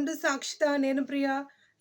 Welcome to Sakshitha నేను ప్రియ.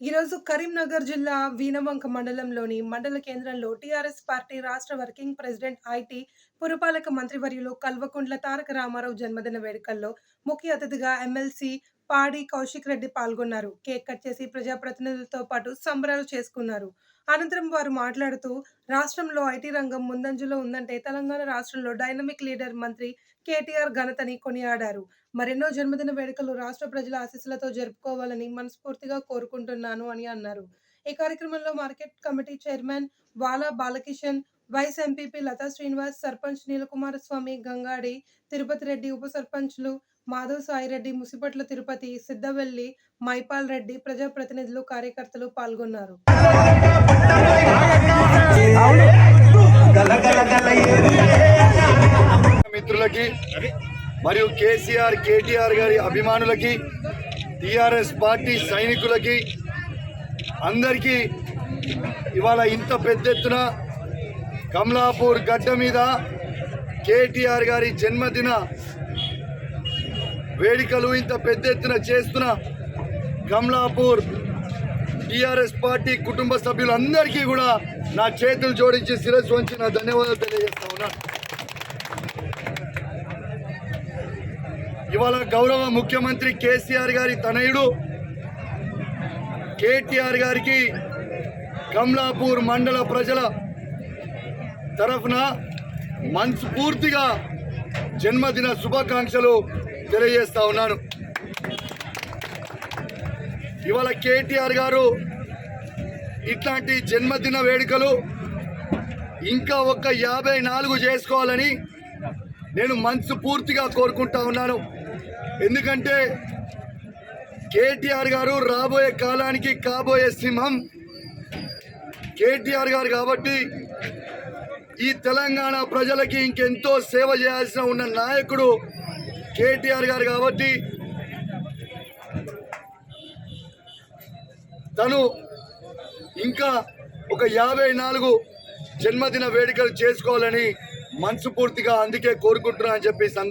ఈరోజు కరీంనగర్ జిల్లా వీనవంక మండలంలోని మండల కేంద్రంలో టీఆర్ఎస్ పార్టీ రాష్ట్ర వర్కింగ్ ప్రెసిడెంట్ ఐటీ పురపాలక మంత్రివర్యులు కల్వకుంట్ల తారక రామారావు జన్మదిన వేడుకల్లో ముఖ్య అతిథిగా ఎమ్మెల్సీ పాడి కౌశిక్ రెడ్డి పాల్గొన్నారు. కేక్ కట్ చేసి ప్రజాప్రతినిధులతో పాటు సంబరాలు చేసుకున్నారు. అనంతరం వారు మాట్లాడుతూ రాష్ట్రంలో ఐటీ రంగం ముందంజలో ఉందంటే తెలంగాణ రాష్ట్రంలో డైనమిక్ లీడర్ మంత్రి కేటీఆర్ ఘనతని కొనియాడారు. మరెన్నో జన్మదిన వేడుకలు రాష్ట్ర ప్రజల ఆశీస్సులతో జరుపుకోవాలని మనస్ఫూర్తిగా కోరుకుంటున్నాను అని అన్నారు. ఈ కార్యక్రమంలో market committee chairman Vala Balakishan vice MPP Latha Srinivas sarpanch Neelakumaraswamy Gangadi Tirupati Reddy ఉప సర్పంచ్లు మాధవ్ సాయిరెడ్డి ముసిపట్ల తిరుపతి సిద్ధవెల్లి మైపాల్ రెడ్డి ప్రజాప్రతినిధులు కార్యకర్తలు పాల్గొన్నారు. మిత్రులకి మరియు కేసీఆర్ కేటీఆర్ గారి అభిమానులకి టిఆర్ఎస్ పార్టీ సైనికులకి అందరికీ ఇవాళ ఇంత పెద్ద ఎత్తున కమలాపూర్ గడ్డ మీద కేటీఆర్ గారి జన్మదిన వేడుకలు ఇంత పెద్ద ఎత్తున చేస్తున్న కమలాపూర్ టీఆర్ఎస్ పార్టీ కుటుంబ సభ్యులందరికీ కూడా నా చేతులు జోడించి శిరస్సు వంచి నా ధన్యవాదాలు తెలియజేస్తా ఉన్నా. ఇవాళ గౌరవ ముఖ్యమంత్రి కేసీఆర్ గారి తనయుడు కేటీఆర్ గారికి కమలాపూర్ మండల ప్రజల తరఫున మనస్ఫూర్తిగా జన్మదిన శుభాకాంక్షలు తెలియజేస్తా ఉన్నాను. ఇవాళ కేటీఆర్ గారు ఇట్లాంటి జన్మదిన వేడుకలు ఇంకా ఒక యాభై నాలుగు చేసుకోవాలని నేను మనసు పూర్తిగా కోరుకుంటా ఉన్నాను. ఎందుకంటే కేటీఆర్ గారు రాబోయే కాలానికి కాబోయే సింహం కేటీఆర్ గారు కాబట్టి ఈ తెలంగాణ ప్రజలకి ఇంకెంతో సేవ చేయాల్సిన ఉన్న నాయకుడు కేటీఆర్ గారు కాబట్టి తను ఇంకా ఒక యాభై నాలుగు జన్మదిన వేడుకలు చేసుకోవాలని మనసు పూర్తిగా అందుకే కోరుకుంటున్నా అని చెప్పి